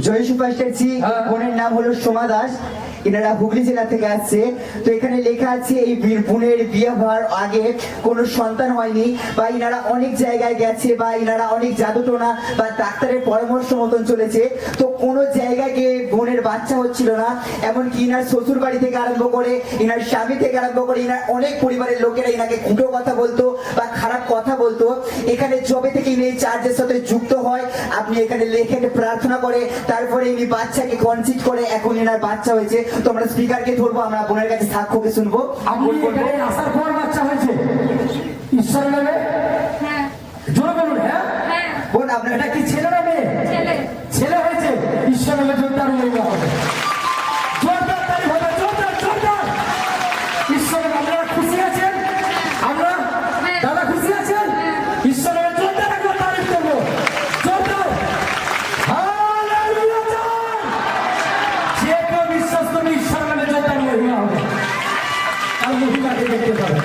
জয় সুপারস্টারজি C বোনের নাম হলো সোমা দাস। এনারা হুগলি জেলা থেকে আসছে। তো এখানে লেখা আছে, এই বীর- বোনের বিয়ে হওয়ার আগে কোনো সন্তান হয়নি বা ইনারা অনেক জায়গায় গেছে বা ইনারা অনেক জাদুটোনা বা ডাক্তারের পরামর্শ মতন চলেছে। তো কোনো জায়গায় গিয়ে বোনের বাচ্চা হচ্ছিল না। এমনকি ইনার শ্বশুর বাড়ি থেকে আরম্ভ করে ইনার স্বামী থেকে আরম্ভ করে ইনার অনেক পরিবারের লোকেরা ইনাকে কুটো কথা বলতো বা খারাপ কথা বলতো। এখানে জবে থেকে ইনি এই চার্জের সাথে যুক্ত হয়, আপনি এখানে লেখে প্রার্থনা করে, তারপরে ইনি বাচ্চাকে কনসিট করে, এখন এনার বাচ্চা হয়েছে। তো আমরা স্পিকারকে ধরবো আমরা বোনের কাছে সাক্ষ্যকে শুনব। আপনি এখানে আসার পর বাচ্চা হয়েছে। ঈশ্বর নামে? হ্যাঁ। জোরে বলুন হ্যাঁ? হ্যাঁ। বোন আপনার এটা কি ছেলে না মেয়ে? ছেলে। ছেলে হয়েছে। ঈশ্বর নামে জোরদার হয়ে হবে। বিশ্বাস করি ঈশ্বর নামে জোরদার মহিলা হবে তার মহিলাকে দেখতে পাবে